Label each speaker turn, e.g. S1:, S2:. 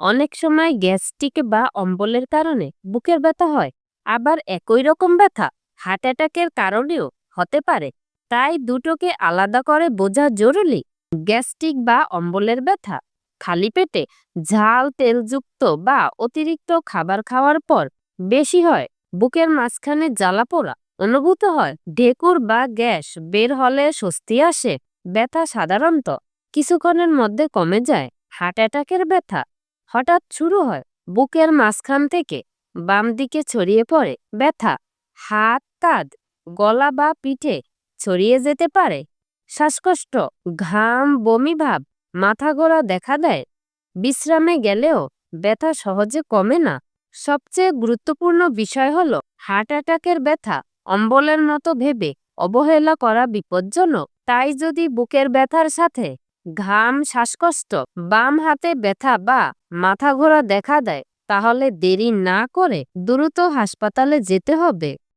S1: অনেক সময় গ্যাস্ট্রিক বা অম্বলের কারণে বুকের ব্যথা হয়। আবার একই রকম ব্যথা হার্ট অ্যাটাকের কারণেও হতে পারে। তাই দুটোকে আলাদা করে বোঝা জরুরি। গ্যাস্ট্রিক বা অম্বলের ব্যথা খালি পেটে ঝাল, তেলযুক্ত বা অতিরিক্ত খাবার খাওয়ার পর বেশি হয়। বুকের মাঝখানে জ্বালা পোড়া অনুভূত হয়। ঢেকুর বা গ্যাস বের হলে স্বস্তি আসে। ব্যথা সাধারণত কিছুক্ষণের মধ্যে কমে যায়। হার্ট অ্যাটাকের ব্যথা হঠাৎ শুরু হয়। বুকের মাঝখান থেকে বাম দিকে ছড়িয়ে পড়ে ব্যথা, হাত, কাঁধ, গলা বা পিঠে ছড়িয়ে যেতে পারে। শ্বাসকষ্ট, ঘাম, বমি ভাব, মাথা ঘোরা দেখা দেয়। বিশ্রামে গেলেও ব্যথা সহজে কমে না। সবচেয়ে গুরুত্বপূর্ণ বিষয় হল হার্ট অ্যাটাকের ব্যথা। অম্বলের মতো ভেবে অবহেলা করা বিপজ্জনক। তাই যদি বুকের ব্যথার সাথে ঘাম, শ্বাসকষ্ট, বাম হাতে ব্যথা বা মাথা ঘোরা দেখা দেয়, তাহলে দেরি না করে দ্রুত হাসপাতালে যেতে হবে।